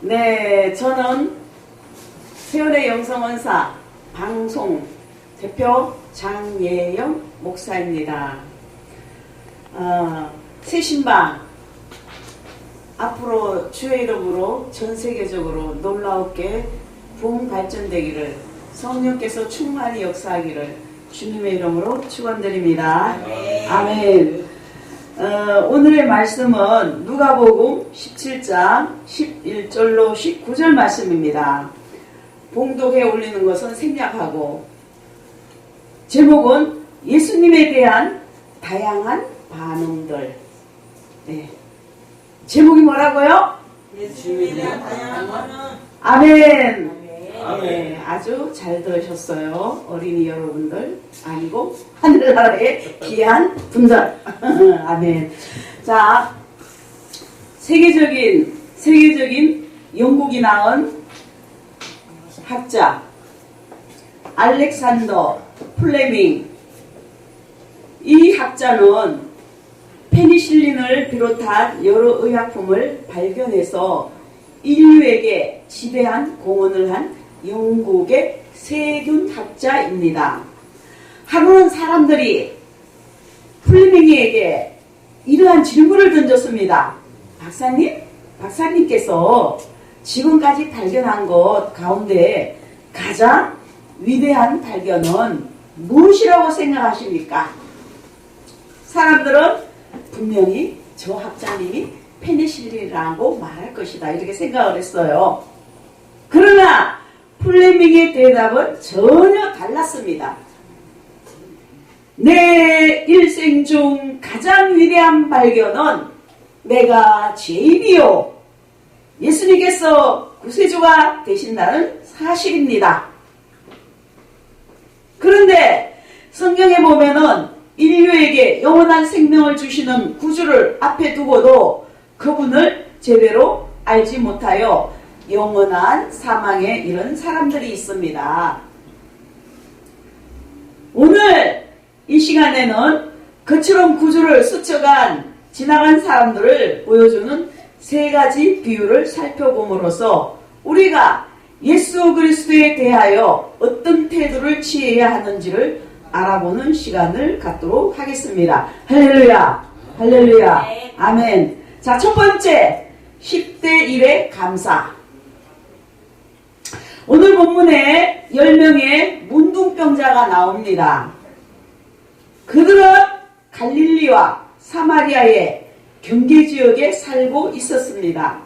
네, 저는 세월의 영성원사 방송 대표 장예영 목사입니다. 어, 새 신방 앞으로 주의 이름으로 전 세계적으로 놀라웠게 부흥 발전되기를 성령께서 충만히 역사하기를 주님의 이름으로 축원드립니다. 아멘. 어, 오늘의 말씀은 누가복음 17장 11절로 19절 말씀입니다. 봉독에 올리는 것은 생략하고 제목은 예수님에 대한 다양한 반응들. 네. 제목이 뭐라고요? 예수님에 대한 다양한 거는 아멘. 아멘. 네, 아주 잘 들으셨어요. 어린이 여러분들. 아니고, 하늘나라의 귀한 분들. 아멘. 자, 세계적인, 세계적인 영국이 낳은 학자, 알렉산더 플레밍. 이 학자는 페니실린을 비롯한 여러 의약품을 발견해서 인류에게 지대한 공헌을 한 영국의 세균학자입니다. 하루는 사람들이 플레밍에게 이러한 질문을 던졌습니다. 박사님, 박사님께서 지금까지 발견한 것 가운데 가장 위대한 발견은 무엇이라고 생각하십니까? 사람들은 분명히 저 학자님이 페니실린이라고 말할 것이다 이렇게 생각을 했어요. 그러나 플레밍의 대답은 전혀 달랐습니다. 내 일생 중 가장 위대한 발견은 내가 죄인이요. 예수님께서 구세주가 되신다는 사실입니다. 그런데 성경에 보면은 인류에게 영원한 생명을 주시는 구주를 앞에 두고도 그분을 제대로 알지 못하여 영원한 사망에 이른 사람들이 있습니다. 오늘 이 시간에는 그처럼 구주를 스쳐간 지나간 사람들을 보여주는 세 가지 비유를 살펴봄으로써 우리가 예수 그리스도에 대하여 어떤 태도를 취해야 하는지를 알아보는 시간을 갖도록 하겠습니다. 할렐루야! 할렐루야! 네. 아멘. 자, 첫 번째, 10대 1의 감사. 오늘 본문에 10명의 문둥병자가 나옵니다. 그들은 갈릴리와 사마리아의 경계 지역에 살고 있었습니다.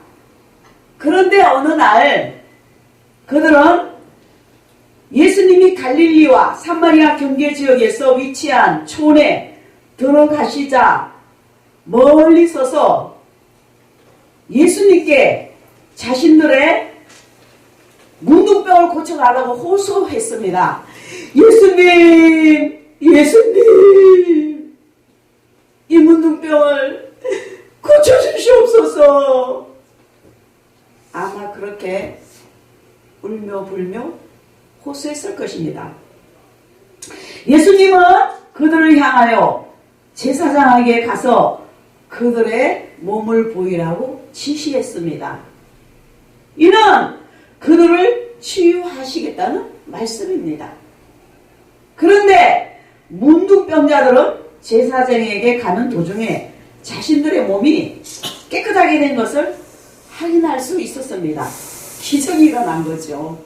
그런데 어느 날 그들은 예수님이 갈릴리와 사마리아 경계 지역에서 위치한 촌에 들어가시자 멀리 서서 예수님께 자신들의 문둥병을 고쳐달라고 호소했습니다. 예수님, 예수님, 이 문둥병을 고쳐주시옵소서. 아마 그렇게 울며 불며 호소했을 것입니다. 예수님은 그들을 향하여 제사장에게 가서 그들의 몸을 보이라고 지시했습니다. 이는 그들을 치유하시겠다는 말씀입니다. 그런데 문둥병자들은 제사장에게 가는 도중에 자신들의 몸이 깨끗하게 된 것을 확인할 수 있었습니다. 기적이 일어난 거죠.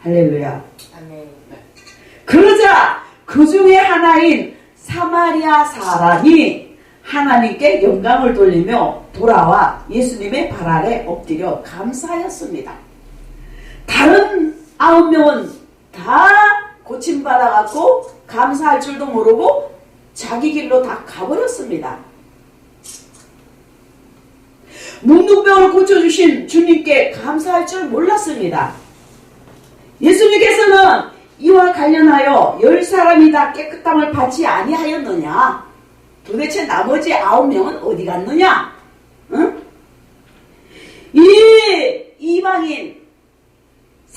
할렐루야. 아멘. 그러자 그 중에 하나인 사마리아 사람이 하나님께 영광을 돌리며 돌아와 예수님의 발 아래 엎드려 감사하였습니다. 다른 아홉 명은 다 고침받아갖고 감사할 줄도 모르고 자기 길로 다 가버렸습니다. 문둥병을 고쳐주신 주님께 감사할 줄 몰랐습니다. 예수님께서는 이와 관련하여 열 사람이 다 깨끗함을 받지 아니하였느냐? 도대체 나머지 아홉 명은 어디 갔느냐? 응? 이 이방인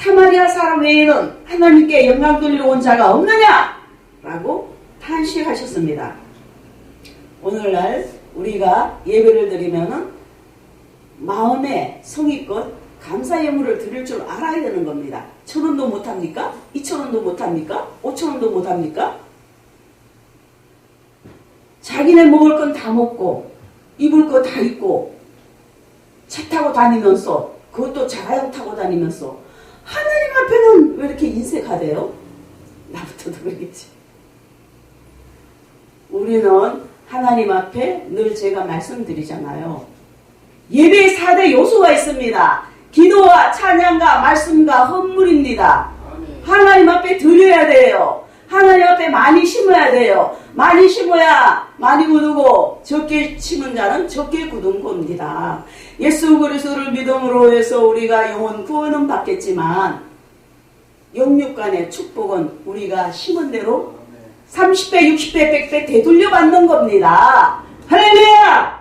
사마리아 사람 외에는 하나님께 영광 돌리러 온 자가 없느냐? 라고 탄식하셨습니다. 오늘날 우리가 예배를 드리면은 마음에 성의껏 감사 예물을 드릴 줄 알아야 되는 겁니다. 천 원도 못합니까? 이천 원도 못합니까? 오천 원도 못합니까? 자기네 먹을 건 다 먹고 입을 거 다 입고 차 타고 다니면서 그것도 자가용 타고 다니면서 하나님 앞에는 왜 이렇게 인색하 대요? 나부터도 그러겠지. 우리는 하나님 앞에 늘 제가 말씀드리잖아요. 예배 4대 요소가 있습니다. 기도와 찬양과 말씀과 헌물입니다. 하나님 앞에 드려야 돼요. 하나님 앞에 많이 심어야 돼요. 많이 심어야 많이 굳고 적게 심은 자는 적게 굳은 겁니다. 예수 그리스도를 믿음으로 해서 우리가 영혼 구원은 받겠지만 영육간의 축복은 우리가 심은 대로 30배, 60배, 100배 되돌려 받는 겁니다. 할렐루야!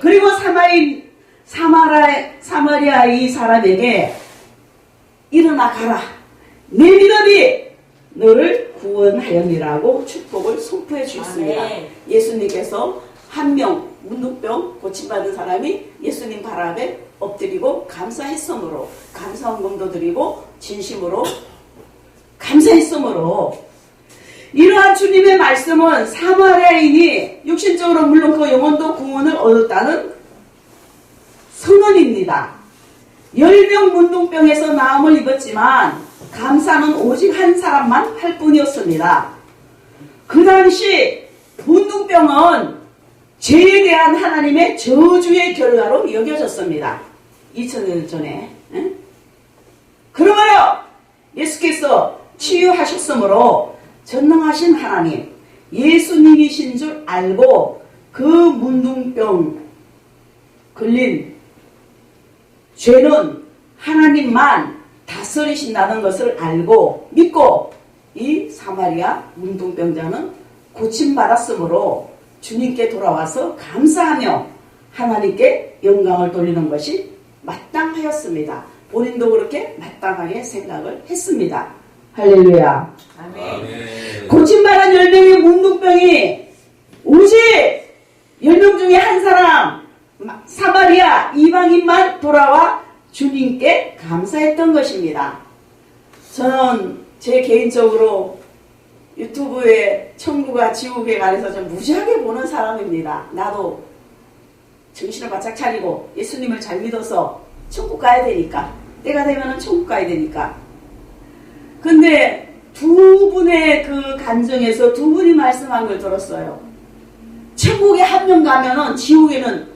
그리고 사마리, 사마라, 사마리아 이 사람에게 일어나 가라. 내 믿음이 너를 구원하였니라고 축복을 선포해 주셨습니다. 아멘. 예수님께서 한 명 고침받은 사람이 예수님 발 앞에 엎드리고 감사했으므로 감사원금도 드리고 진심으로 감사했으므로 이러한 주님의 말씀은 사마리아인이 육신적으로 물론 그 영혼도 구원을 얻었다는 선언입니다. 열명 문둥병에서 나음을 입었지만 감사는 오직 한 사람만 할 뿐이었습니다. 그 당시 문둥병은 죄에 대한 하나님의 저주의 결과로 여겨졌습니다. 2000년 전에. 응? 그러므로 예수께서 치유하셨으므로 전능하신 하나님, 예수님이신 줄 알고 그 문둥병 걸린 죄는 하나님만 다스리신다는 것을 알고 믿고 이 사마리아 문둥병자는 고침받았으므로 주님께 돌아와서 감사하며 하나님께 영광을 돌리는 것이 마땅하였습니다. 본인도 그렇게 마땅하게 생각을 했습니다. 할렐루야. 아멘. 고침받은 열명의 문둥병이 오직 열명 중에 한 사람 사마리아 이방인만 돌아와 주님께 감사했던 것입니다. 저는 제 개인적으로 유튜브에 천국과 지옥에 관해서 좀 무지하게 보는 사람입니다. 나도 정신을 바짝 차리고 예수님을 잘 믿어서 천국 가야 되니까 때가 되면 천국 가야 되니까 근데 두 분의 그 간증에서 두 분이 말씀한 걸 들었어요. 천국에 한 명 가면은 지옥에는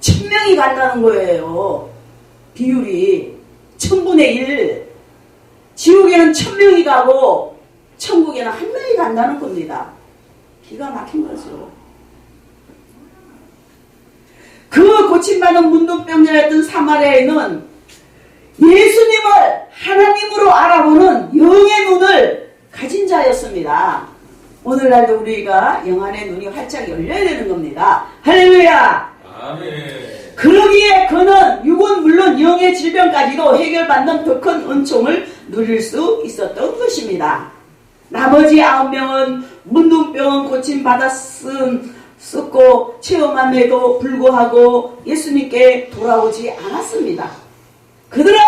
천 명이 간다는 거예요. 비율이 천분의 일. 지옥에는 천 명이 가고 천국에는 한 명이 간다는 겁니다. 기가 막힌 거죠. 그 고침받은 문둥병자였던 사마리아인은 예수님을 하나님으로 알아보는 영의 눈을 가진 자였습니다. 오늘날도 우리가 영안의 눈이 활짝 열려야 되는 겁니다. 할렐루야! 아멘. 그러기에 그는 육은 물론 영의 질병까지도 해결받는 더 큰 은총을 누릴 수 있었던 것입니다. 나머지 아홉 명은 문둥병 고침 받았음 쓰고 체험함에도 불구하고 예수님께 돌아오지 않았습니다. 그들은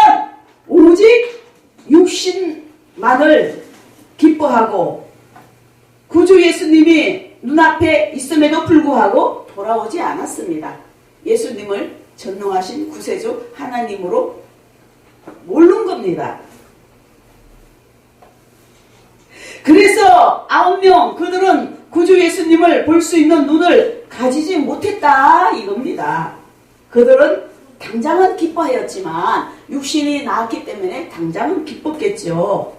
오직 육신만을 기뻐하고 구주 예수님이 눈앞에 있음에도 불구하고 돌아오지 않았습니다. 예수님을 전능하신 구세주 하나님으로 모른 겁니다. 그래서 아홉 명 그들은 구주 예수님을 볼 수 있는 눈을 가지지 못했다 이겁니다. 그들은 당장은 기뻐하였지만 육신이 나았기 때문에 당장은 기뻤겠죠.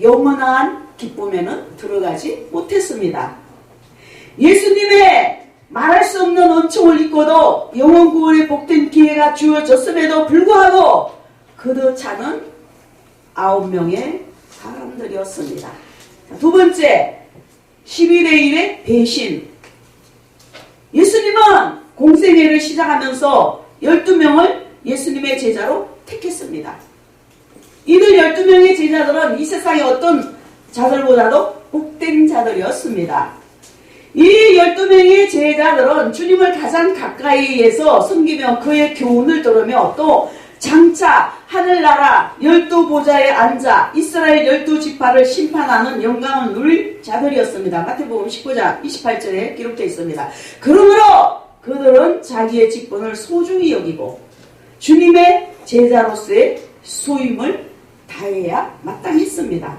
영원한 기쁨에는 들어가지 못했습니다. 예수님의 말할 수 없는 은총을 입고도 영원 구원의 복된 기회가 주어졌음에도 불구하고 그도 차는 아홉 명의 사람들이었습니다. 자, 두 번째, 11의 1의 배신. 예수님은 공생애를 시작하면서 12명을 예수님의 제자로 택했습니다. 이들 12명의 제자들은 이 세상의 어떤 자들보다도 복된 자들이었습니다. 이 12명의 제자들은 주님을 가장 가까이에서 섬기며 그의 교훈을 들으며 또 장차 하늘나라 열두 보좌에 앉아 이스라엘 열두 지파를 심판하는 영광을 누릴 자들이었습니다. 마태복음 19장 28절에 기록되어 있습니다. 그러므로 그들은 자기의 직분을 소중히 여기고 주님의 제자로서의 소임을 다해야 마땅했습니다.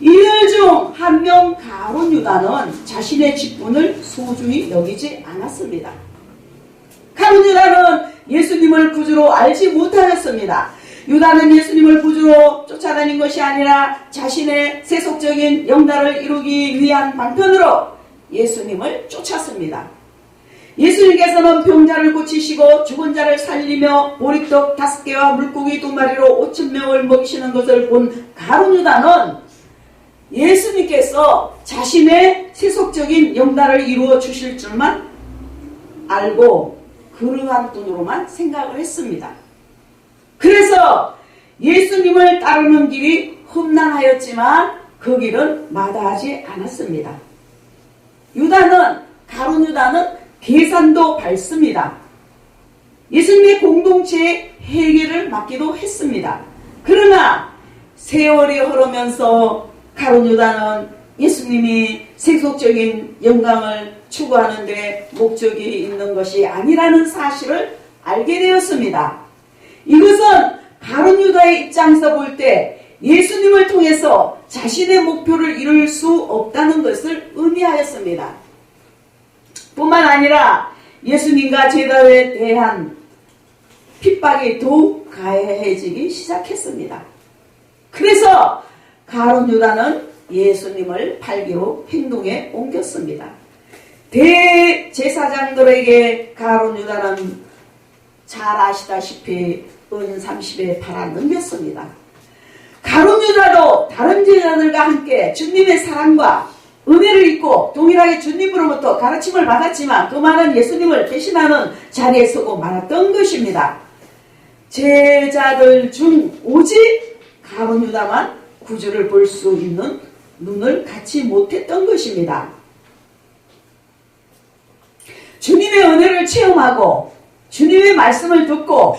이들 중 한 명 가론 유다는 자신의 직분을 소중히 여기지 않았습니다. 가론 유다는 예수님을 구주로 알지 못하였습니다. 유다는 예수님을 구주로 쫓아다닌 것이 아니라 자신의 세속적인 영달을 이루기 위한 방편으로 예수님을 쫓았습니다. 예수님께서는 병자를 고치시고 죽은 자를 살리며 보리떡 다섯 개와 물고기 두 마리로 오천 명을 먹이시는 것을 본 가론 유다는 예수님께서 자신의 세속적인 영달을 이루어 주실 줄만 알고 그러한 돈으로만 생각을 했습니다. 그래서 예수님을 따르는 길이 험난하였지만 그 길은 마다하지 않았습니다. 유다는 가론 유다는 계산도 밝습니다. 예수님의 공동체의 해결을 맡기도 했습니다. 그러나 세월이 흐르면서 가론 유다는 예수님이 세속적인 영광을 추구하는 데 목적이 있는 것이 아니라는 사실을 알게 되었습니다. 이것은 가론 유다의 입장에서 볼 때 예수님을 통해서 자신의 목표를 이룰 수 없다는 것을 의미하였습니다. 뿐만 아니라 예수님과 제자에 대한 핍박이 더욱 가해지기 시작했습니다. 그래서 가론 유다는 예수님을 팔기로 행동에 옮겼습니다. 대제사장들에게 가론 유다는 잘 아시다시피 은 30에 팔아 넘겼습니다. 가론 유다도 다른 제자들과 함께 주님의 사랑과 은혜를 입고 동일하게 주님으로부터 가르침을 받았지만 그 많은 예수님을 대신하는 자리에 서고 말았던 것입니다. 제자들 중 오직 가론 유다만 구주를 볼 수 있는 눈을 갖지 못했던 것입니다. 주님의 은혜를 체험하고 주님의 말씀을 듣고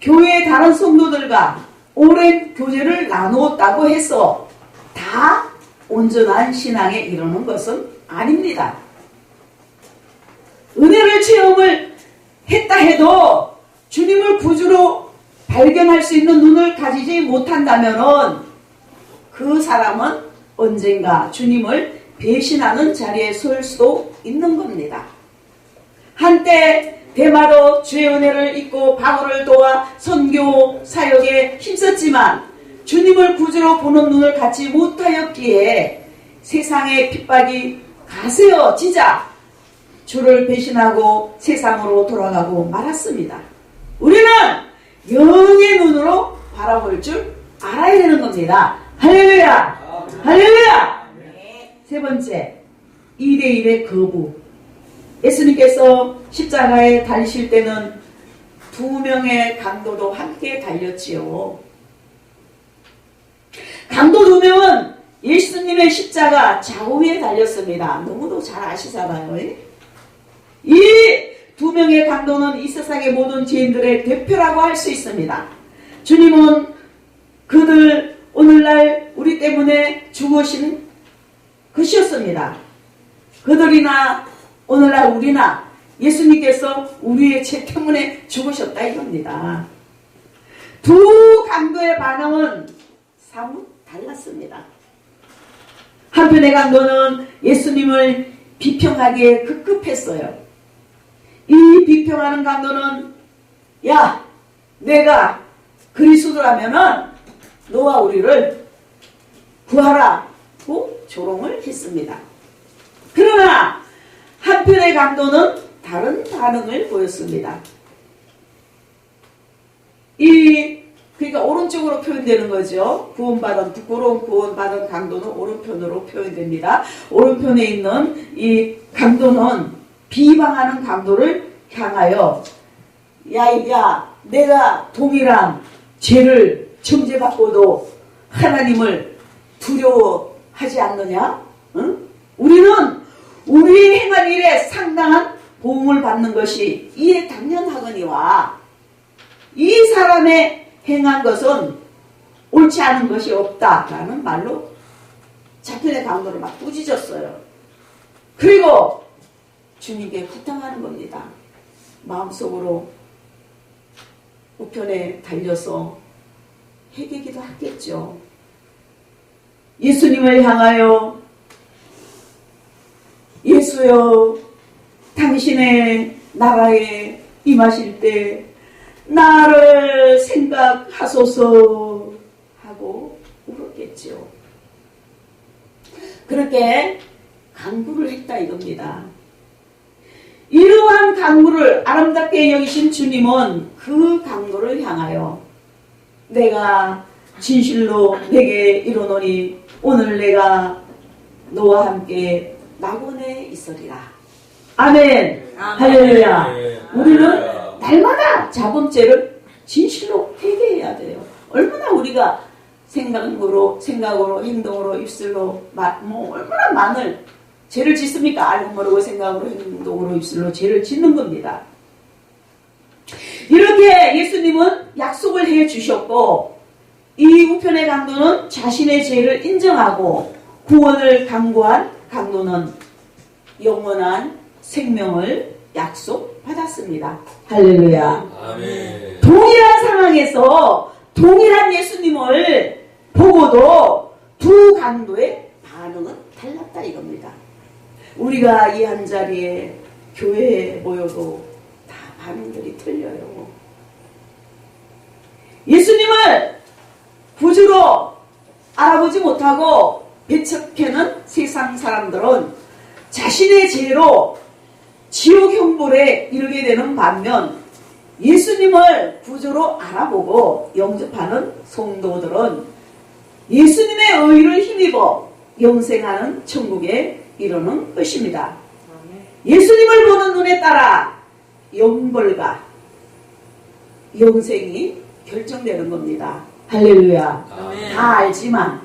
교회의 다른 성도들과 오랜 교제를 나누었다고 해서 다 온전한 신앙에 이르는 것은 아닙니다. 은혜를 체험을 했다 해도 주님을 구주로 발견할 수 있는 눈을 가지지 못한다면은 그 사람은 언젠가 주님을 배신하는 자리에 설 수도 있는 겁니다. 한때 대마도 주의 은혜를 잊고 바울을 도와 선교 사역에 힘썼지만 주님을 구주로 보는 눈을 갖지 못하였기에 세상의 핍박이 가세어지자 주를 배신하고 세상으로 돌아가고 말았습니다. 우리는 영의 눈으로 바라볼 줄 알아야 되는 겁니다. 할렐루야! 할렐루야! 세 번째, 2대1의 거부. 예수님께서 십자가에 달리실 때는 두 명의 강도도 함께 달렸지요. 강도 두 명은 예수님의 십자가 좌우에 달렸습니다. 너무도 잘 아시잖아요. 이 두 명의 강도는 이 세상의 모든 죄인들의 대표라고 할 수 있습니다. 주님은 그들 오늘날 우리 때문에 죽으신 것이었습니다. 그들이나 오늘날 우리나 예수님께서 우리의 죄 때문에 죽으셨다 이겁니다. 두 강도의 반응은 사뭇 달랐습니다. 한편의 강도는 예수님을 비평하기에 급급했어요. 이 비평하는 강도는 야 내가 그리스도라면은 너와 우리를 구하라고 조롱을 했습니다. 그러나 한편의 강도는 다른 반응을 보였습니다. 이 그러니까 오른쪽으로 표현되는 거죠. 구원받은 부끄러운 구원받은 강도는 오른편으로 표현됩니다. 오른편에 있는 이 강도는 비방하는 강도를 향하여 야, 야, 내가 동일한 죄를 정죄받고도 하나님을 두려워하지 않느냐? 응? 우리는 우리의 행한 일에 상당한 보응을 받는 것이 이에 당연하거니와 이 사람의 행한 것은 옳지 않은 것이 없다라는 말로 자편의 강도를 막 꾸짖었어요. 그리고 주님께 부탁하는 겁니다. 마음속으로 우편에 달려서 회개기도 하겠죠. 예수님을 향하여 예수여 당신의 나라에 임하실 때 나를 생각하소서 하고 울었겠죠. 그렇게 강구를 했다 이겁니다. 이러한 강구를 아름답게 여기신 주님은 그 강도를 향하여 내가 진실로 내게 이르노니 오늘 내가 너와 함께 낙원에 있으리라. 아멘. 아멘. 할렐루야. 네. 우리는 할렐루야. 날마다 자범죄를 진실로 회개해야 돼요. 얼마나 우리가 생각으로, 생각으로, 행동으로, 입술로, 마- 뭐, 얼마나 많은 죄를 짓습니까? 알고 모르고 생각으로, 행동으로, 입술로 죄를 짓는 겁니다. 이렇게 예수님은 약속을 해 주셨고, 이 우편의 강도는 자신의 죄를 인정하고 구원을 강구한 강도는 영원한 생명을 약속받았습니다. 할렐루야. 아멘. 동일한 상황에서 동일한 예수님을 보고도 두 강도의 반응은 달랐다 이겁니다. 우리가 이 한 자리에 교회에 모여도 다 반응들이 틀려요. 예수님을 구주로 알아보지 못하고 배척해는 세상 사람들은 자신의 죄로 지옥 형벌에 이르게 되는 반면 예수님을 구주로 알아보고 영접하는 성도들은 예수님의 의를 힘입어 영생하는 천국에 이르는 것입니다. 예수님을 보는 눈에 따라 영벌과 영생이 결정되는 겁니다. 할렐루야. 아멘. 다 알지만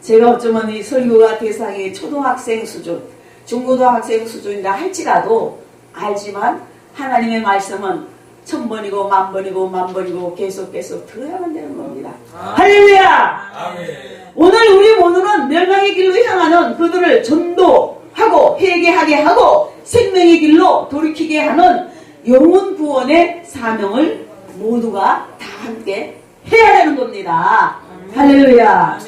제가 어쩌면 이 설교가 대상이 초등학생 수준, 중고등학생 수준이라 할지라도 알지만 하나님의 말씀은 천 번이고 만 번이고 만 번이고 계속 계속 들어야만 되는 겁니다. 할렐루야! 아멘. 오늘 우리 오늘은 멸망의 길로 향하는 그들을 전도하고 회개하게 하고 생명의 길로 돌이키게 하는 영혼 구원의 사명을 모두가 다 함께 해야 되는 겁니다. 할렐루야.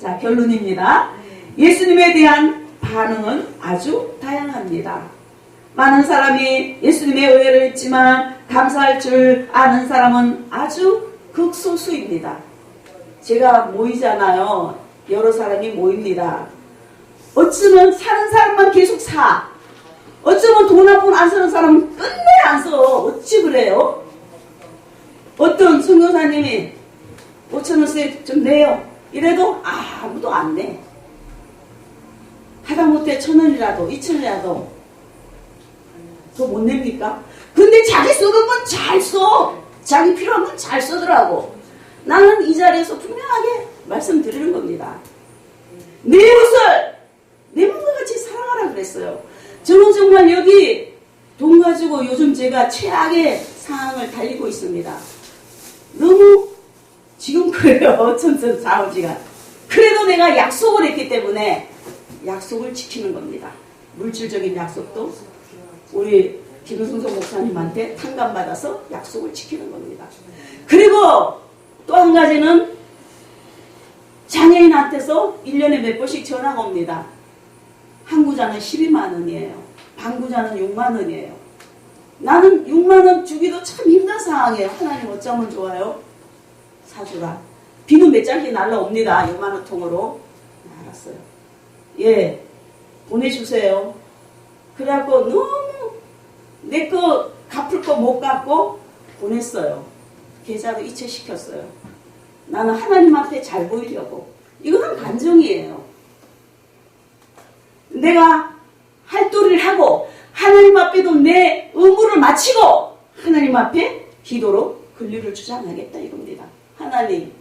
자, 결론입니다. 예수님에 대한 반응은 아주 다양합니다. 많은 사람이 예수님의 은혜를 했지만 감사할 줄 아는 사람은 아주 극소수입니다. 제가 모이잖아요. 여러 사람이 모입니다. 어쩌면 사는 사람만 계속 사. 어쩌면 돈 한 푼 안 쓰는 사람은 끝내 안 써. 어찌 그래요? 어떤 선교사님이 5천원씩 좀 내요. 이래도 아무도 안 내. 하다못해 천원이라도, 이천원이라도 더 못 냅니까? 근데 자기 쓰는 건 잘 써. 자기 필요한 건 잘 쓰더라고. 나는 이 자리에서 분명하게 말씀드리는 겁니다. 내 옷을 내 몸과 같이 사랑하라 그랬어요. 저는 정말 여기 돈 가지고 요즘 제가 최악의 상황을 달리고 있습니다. 너무 지금 그래요. 천천 사오지가. 그래도 내가 약속을 했기 때문에 약속을 지키는 겁니다. 물질적인 약속도 우리 김승성 목사님한테 탕감받아서 약속을 지키는 겁니다. 그리고 또 한 가지는 장애인한테서 1년에 몇 번씩 전화가 옵니다. 한 구자는 12만 원이에요. 반 구자는 6만 원이에요. 나는 6만 원 주기도 참 힘든 상황이에요. 하나님 어쩌면 좋아요? 사주라. 비는 몇 장씩 날라옵니다. 6만 원 통으로. 알았어요. 예, 보내주세요. 그래갖고 너무 내 거 갚을 거 못 갚고 보냈어요. 계좌도 이체시켰어요. 나는 하나님 앞에 잘 보이려고. 이거는 간정이에요. 내가 할도리를 하고 하나님 앞에도 내 의무를 마치고 하나님 앞에 기도로 권리를 주장하겠다 이겁니다. 하나님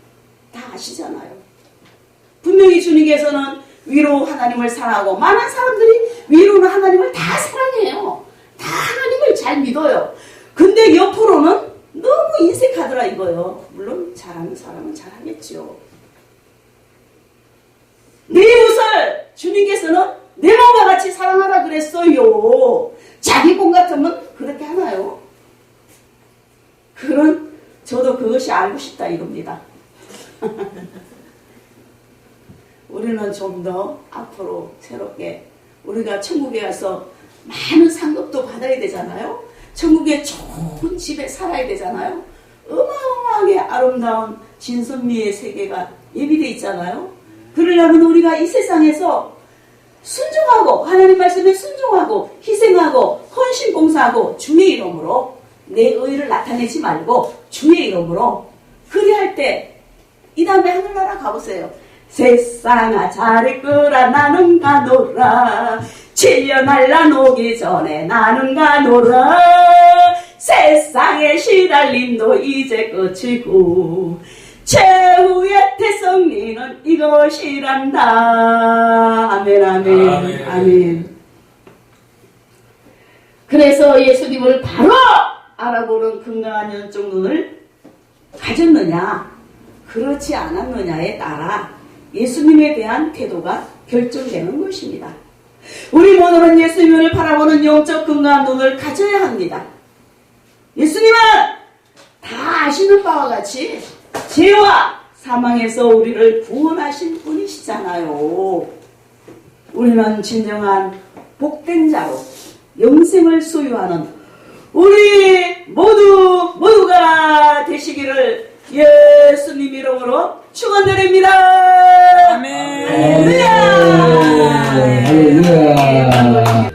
다 아시잖아요. 분명히 주님께서는 위로 하나님을 사랑하고 많은 사람들이 위로는 하나님을 다 사랑해요. 다 하나님을 잘 믿어요. 근데 옆으로는 너무. 잘하더라 이거요. 물론 잘하는 사람은 잘하겠죠. 내 옷을 주님께서는 내 몸과 같이 사랑하라 그랬어요. 자기 몸 같으면 그렇게 하나요? 그런 저도 그것이 알고 싶다 이겁니다. 우리는 좀 더 앞으로 새롭게 우리가 천국에 가서 많은 상급도 받아야 되잖아요. 천국에 좋은 집에 살아야 되잖아요. 어마어마하게 아름다운 진선미의 세계가 예비돼 있잖아요. 그러려면 우리가 이 세상에서 순종하고 하나님 말씀에 순종하고 희생하고 헌신 봉사하고 주의 이름으로 내 의를 나타내지 말고 주의 이름으로 그리할 때 이 다음에 하늘나라 가보세요. 세상아 잘 거라 나는 가노라 질려 날라노기 전에 나는 가노라 세상의 시달림도 이제 끝이고 최후의 태성리는 이것이란다 아멘 아멘 아멘. 아멘 그래서 예수님을 바로 알아보는 건강한 연쪽 눈을 가졌느냐 그렇지 않았느냐에 따라 예수님에 대한 태도가 결정되는 것입니다. 우리 모두는 예수님을 바라보는 영적 건강한 눈을 가져야 합니다. 예수님은 다 아시는 바와 같이 죄와 사망에서 우리를 구원하신 분이시잖아요. 우리는 진정한 복된 자로 영생을 소유하는 우리 모두 모두가 되시기를 예수님 이름으로 축원드립니다. 아멘. 할렐루야. 할렐루야.